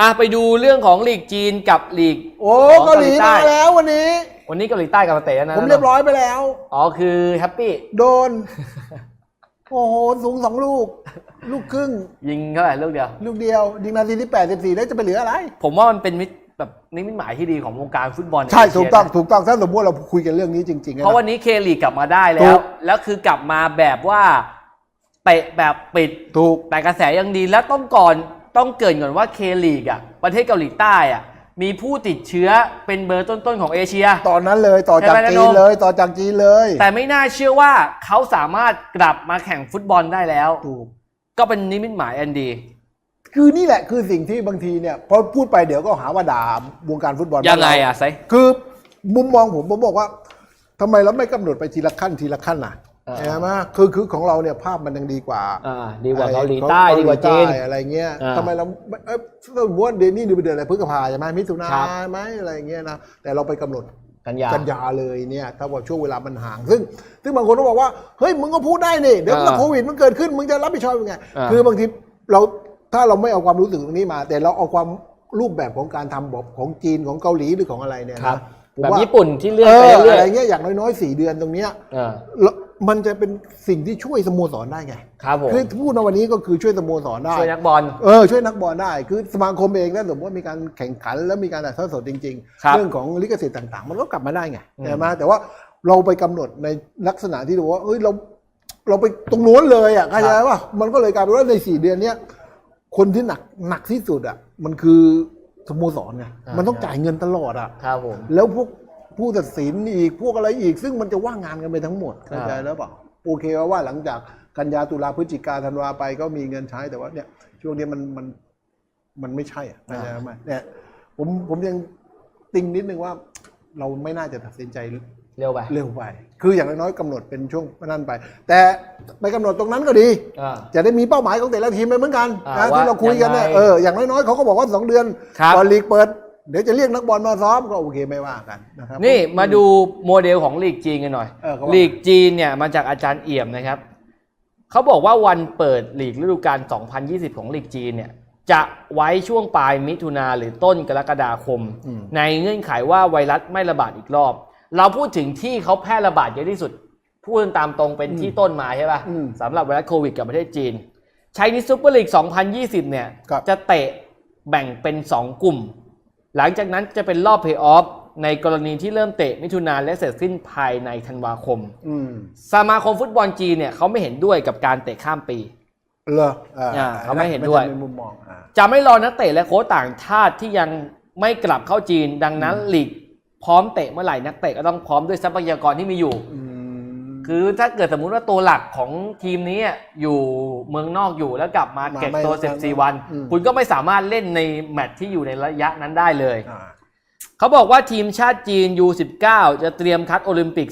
อะไปดูเรื่องของลีกจีนกับลีก โอ้ของเกาหลีเกาหลีใต้ มาแล้ววันนี้ วันนี้เกาหลีใต้กับมาเตะแล้วนะผมเรียบร้อยไปแล้ว อ๋อคือแฮปปี้โดน โอ้โห สูงสองลูก ลูกครึ่ง ยิงเท่าไหร่ลูกเดียว ลูกเดียวยิงนาทีที่แปดสิบสี่แล้วจะไปเหลืออะไร ผมว่ามันเป็นมิตรแบบนิมิตหมายที่ดีของวงการฟุตบอลใช่เอเชียถูกต้อง นะถูกต้อง ถ้าสมมติเราคุยกันเรื่องนี้จริงๆเพราะวันนี้เคลีกกลับมาได้แล้ถูว ก แล้วคือกลับมาแบบว่าเตะแบบปิด ถูก แต่กระแสยังดีแล้วต้องก่อน ต้องเกรินก่อนว่าเคลีกอะประเทศเกาหลีใต้อะมีผู้ติดเชื้อเป็นเบอร์ต้นๆของเอเชีย ตอนนั้นเลยต่อจากใช่ไหมจีนนนท์เลยต่อจากจีนเลย แต่ไม่น่าเชื่อว่าเขาสามารถกลับมาแข่งฟุตบอลได้แล้วถูกก็เป็นนิมิตหมายอันดีคือนี่แหละคือสิ่งที่บางทีเนี่ยพอพูดไปเดี๋ยวก็หาว่าด่าวงการฟุตบอลยังไงบ้านเราอะไซคือมุมมองผมผมบอกว่าทำไมเราไม่กำหนดไปทีละขั้นทีละขั้นล่ะเออ ใช่ไหมคือคือของเราเนี่ยภาพมันยังดีกว่าอ่าดีกว่าเกาหลีใต้ดีกว่าจีนเกหลีใต้อะไรเงี้ยอ่าทำไมเราไม่เอ้ยสมมติว่าเดือนนี้เดือนเดือนอะไรพฤษภาใช่ไหมมิถุนาครับไหมอะไรเงี้ยนะแต่เราไปกำหนดกันยากันยาเลยเนี่ยถ้าว่าช่วงเวลามันห่าง ซึ่ง ซึ่งบางคนก็บอกว่าเฮ้ยมึงก็พูดได้นี่เดี๋ยวอ่าโควิดมันเกิดขึ้นมึงจะรับผิดชอบยังไงอ่าคือบางทีเราถ้าเราไม่เอาความรู้สึกตรงนี้มา แต่เราเอาความรูปแบบของการทำแบบของจีนของเกาหลีหรือของอะไรเนี่ยครับนะผมแบบว่าญี่ปุ่นที่เลื่อนเอไปอเรื่ออะไรยเงี้ยอย่างน้อยๆสี่เดือนตรงเนี้ยๆเออแล้ว มันจะเป็นสิ่งที่ช่วยสโมสรได้ไงครับผมคือพูดในวันนี้ก็คือช่วยสโมสรได้ ช่วยนักบอล เออช่วยนักบอลได้ คือสมาคมเองถ้าสมมติว่ามีการแข่งขันแล้วมีการถ่ายทอดสดจริงครับๆเรื่องของลิขสิทธิ์ต่าง ๆ มันก็กลับมาได้ไงอืมใช่ไหมแต่ว่าเราไปกำหนดในลักษณะที่บอกว่าเอ้ยเราเราไปตรงโน้นเลยอะเข้าใจป่ะมันก็เลยกลายเป็นว่าในสี่เดือนเนี้ยคนที่หนักหนักที่สุดอะมันคือสโมสรไงมันต้องจ่ายเงินตลอดอะครับผมแล้วพวก ผู้ตัดสินอีกพวกอะไรอีก ซึ่งมันจะว่างงานกันไปทั้งหมดเข้าใจอ่าแล้วเปล่าโอเคว่าว่าหลังจากกันยาตุลาพฤศจิกาธันวาไปก็มีเงินใช้แต่ว่าเนี่ยช่วงนี้มันมันมันไม่ใช่อะเข้าใจไหมเนี่ยผมผมยังติงนิดนึงว่า เราไม่น่าจะตัดสินใจเร็วไปเร็วไป คืออย่างน้อยๆกำหนดเป็นช่วงนั้นไป แต่ไปกำหนดตรงนั้นก็ดีอ่าจะได้มีเป้าหมายของแต่ละทีมไปเหมือนกันอ่านะว่าที่เราคุยกันเนี่ยยังไงเอออย่างน้อยๆเขาก็บอกว่าสองเดือนครับก่อนลีกเปิด เดี๋ยวจะเรียกนักบอลมาซ้อมก็โอเคไม่ว่ากันนะครับ นี่มาดูโมเดลของลีกจีนกันหน่อยเออเขาว่า ลีกจีนเนี่ยมาจากอาจารย์เอี่ยมนะครับเขาบอกว่าวันเปิดลีกฤดูกาล 2020 ของลีกจีนเนี่ยจะไว้ช่วงปลายมิถุนาหรือต้นกรกฎาคม อืม ในเงื่อนไขว่าไวรัสไม่ระบาดอีกรอบ เราพูดถึงที่เขาแพร่ระบาดเยอะที่สุด พูดกันตามตรงเป็นที่ต้นมาใช่อืมป่ะสำหรับไวรัสโควิดกับประเทศจีนไชนีซูเปอร์ลีก 2020 เนี่ย ครับ จะเตะแบ่งเป็น 2 กลุ่ม หลังจากนั้นจะเป็นรอบเพย์ออฟในกรณีที่เริ่มเตะมิถุนาและเสร็จสิ้นภายในธันวาคมอืมสมาคมฟุตบอลจีนเนี่ยเขาไม่เห็นด้วยกับการเตะข้ามปีเหรออ่าอ่าเขาไม่เห็นด้วยไม่ใช่มุมมองอ่าจะไม่รอนักเตะและโค้ชต่างชาติที่ยังไม่กลับเข้าจีน ดังนั้นลีกพร้อมเตะเมื่อไหร่นักเตะก็ต้องพร้อมด้วยทรัพยากรที่มีอยู่อืม คือถ้าเกิดสมมุติว่าตัวหลักของทีมนี้อยู่เมืองนอกอยู่แล้วกลับมามาเก็บไม่ตัวไม่14 วันอืมคุณก็ไม่สามารถเล่นในแมตช์ที่อยู่ในระยะนั้นได้เลยอ่าเขาบอกว่าทีมชาติจีน U19 จะเตรียมคัดโอลิมปิก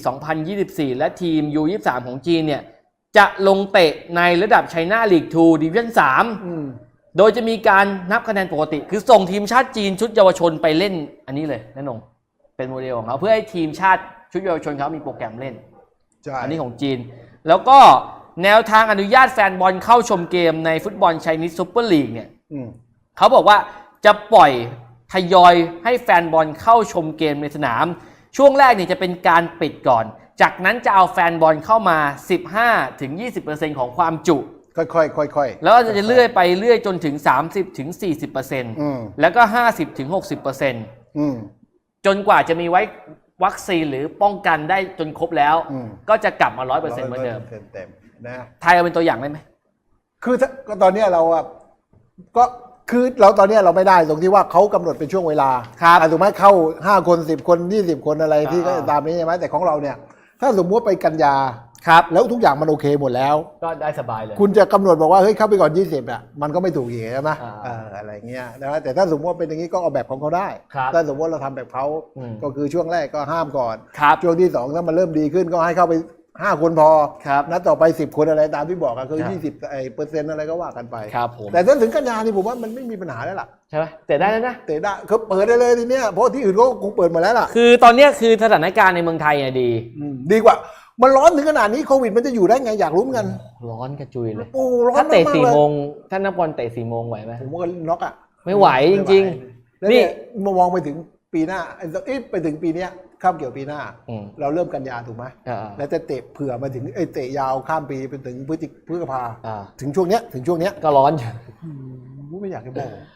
2024 และทีม U23 ของจีนเนี่ย จะลงเตะในระดับไชน่าลีก2ดิวิชั่นอืม3โดยจะมีการนับคะแนนปกติ คือส่งทีมชาติจีนชุดเยาวชนไปเล่นอันนี้เลยนั่นงเป็นโมเดลของเขาเพื่อให้ทีมชาติชุดเยาวชนเขามีโปรแกรมเล่นใช่ อันนี้ของจีน แล้วก็แนวทางอนุญาตแฟนบอลเข้าชมเกมในฟุตบอลไชนีสซูเปอร์ลีกเนี่ยอืมเขาบอกว่าจะปล่อยทยอยให้แฟนบอลเข้าชมเกมในสนาม ช่วงแรกเนี่ยจะเป็นการปิดก่อน จากนั้นจะเอาแฟนบอลเข้ามา 15ถึง20%ของความจุ ค่อยๆค่อยๆแล้วก็จะเลื่อยไปเรื่อยจนถึง 30ถึง40%อืมแล้วก็ 50ถึง60%อืมจนกว่าจะมีไว้ วัคซีนหรือป้องกันได้จนครบแล้ว อืม ก็จะกลับมา100%เหมือนเดิม100%เต็มๆนะ ไทยเอาเป็นตัวอย่างได้ไหม คือถ้าก็ตอนเนี้ยเราอะก็คือเราตอนเนี้ยเราไม่ได้ตรงที่ว่าเขากำหนดเป็นช่วงเวลาครับอะถูกไหมเข้าห้าคนสิบคนยี่สิบคนอะไรที่ก็อ่า ตามนี้ใช่ไหมแต่ของเราเนี่ย ถ้าสมมติไปกันยา ครับ แล้วทุกอย่างมันโอเคหมดแล้ว ก็ได้สบายเลย คุณจะกำหนดบอกว่าเฮ้ยเข้าไปก่อนยี่สิบอะมันก็ไม่ถูกอีกใช่ไหมอ่าเอออะไรเงี้ยนะแต่ถ้าสมมติว่าเป็นอย่างนี้ก็เอาแบบของเขาได้ครับถ้าสมมติเราทำแบบเขาอืม ก็คือช่วงแรกก็ห้ามก่อน ครับช่วงที่สองถ้ามันเริ่มดีขึ้นก็ให้เข้าไปห้าคนพอครับ นัดต่อไปสิบคนอะไรตามที่บอกอะคือ ครับยี่สิบไอเปอร์เซ็นต์อะไรก็ว่ากันไป ครับผมแต่ถ้าถึงกันยานี่ผมว่ามันไม่มีปัญหาแล้วล่ะใช่ไหมแต่ได้แล้วนะ เตะได้เขาเปิดได้เลยทีเนี้ยเพราะที่อื่นก็คงเปิดมาแล้วล่ะคือตอนเนี้ยคือสถานการณ์ในเมืองไทยเนี่ยดีมดีกว่า มันร้อนถึงขนาดนี้โควิดมันจะอยู่ได้ไงอยากรู้เหมือนกันร้อนกระจุยเลยโอ้ร้อนถ้าเตะมากๆสี่เลยโมงถ้านักบอลเตะสี่โมงไหวไหมผมว่าน็อกอะไม่ไหวจริงๆแล้วนี่เนี่ยมามองไปถึงปีหน้าเอ้ยไปถึงปีเนี้ยข้ามเกี่ยวปีหน้า อืมเราเริ่มกันยาถูกไหมๆอ่าแล้วจะเตะเผื่อมาถึงไอ้ยเตะยาวข้ามปีไปถึงพฤศจิพฤษภาอ่าถึงช่วงเนี้ยถึงช่วงเนี้ยก็ร้อนอยู่ ไม่อยากจะบอก